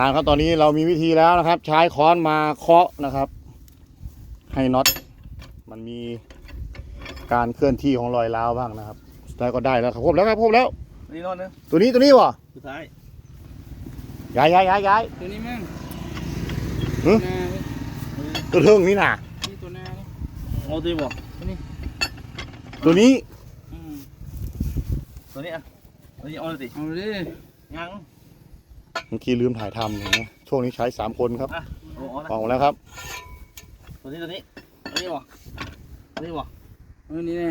อ่าครับตอนนี้เรามีวิธีแล้วนะครับ ใช้ค้อนมาเคาะนะครับ ให้น็อตมันมีการเคลื่อนที่ของรอยร้าวบ้างนะครับแล้วก็ได้แล้วครับครบแล้วครับครบแล้วนี่นอนนะตัวนี้ตัวนี้วะสุดท้ายย้ายย้ายย้ายย้ายตัวนี้มั่งหึหน้าตัวเทิงนี่น่ะนี่ตัวหน้านี่เอาตัวนี้บอกตัวนี้อืมตัวนี้อะตัวนี้เอาเลยสิเอาเลยยัง เมื่อกี้ลืมถ่ายทำเห็นไหมช่วงนี้ใช้สามคนครับอะโอ้โหนะออกมาแล้วครับ ตัวนี้ตัวนี้ตัวนี้บอกตัวนี้บอกเอานี่แน่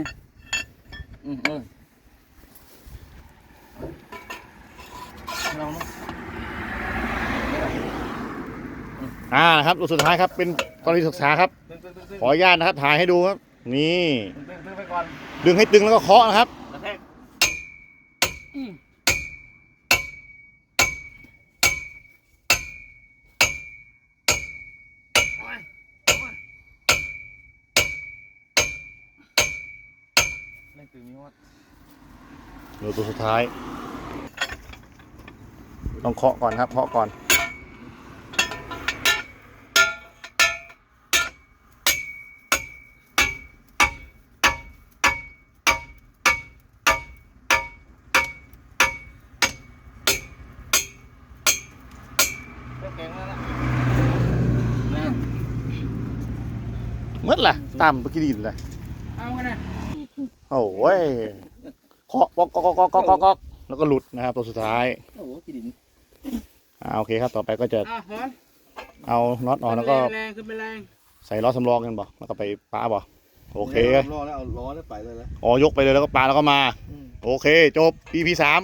อืมเออลองนะอ่านะครับตัวสุดท้ายครับเป็นกรณีศึกษาครับ ตึ้งตึ้งตึ้งตึ้งขออนุญาตนะครับถ่ายให้ดูครับ นี่ ตึ้งตึ้งไปก่อนดึงให้ตึงแล้วก็เคาะนะครับกระแทก อืม โอ้ยโอ้ย เล่นตึงนี้ว่าเดี๋ยวตัวสุดท้าย ต้องเคาะก่อนครับ เคาะก่อนเล่นเก่งแล้วนะนั่นเมื่อล่ะ ตามเมื่อกี้ไดยินเลยเอากันนะ โอ้ยเคาะก๊อกก๊อกก๊อกก๊อกก๊อกก๊อกแล้วก็หลุดนะครับตัวสุดท้ายโอ้โหกี่ดินอ่าโอเคครับต่อไปก็จะอะพร้อมเอาน็อตออกแล้วก็แรงขึ้นไปแรงใส่ล้อสำรองกันบ่แล้วก็ไปป้าบ่โอเค รอแล้วเอาล้อแล้วไปเลยแล้วอ๋อยกไปเลยแล้วก็ปาแล้วก็มาอืมโอเค จบ EP สาม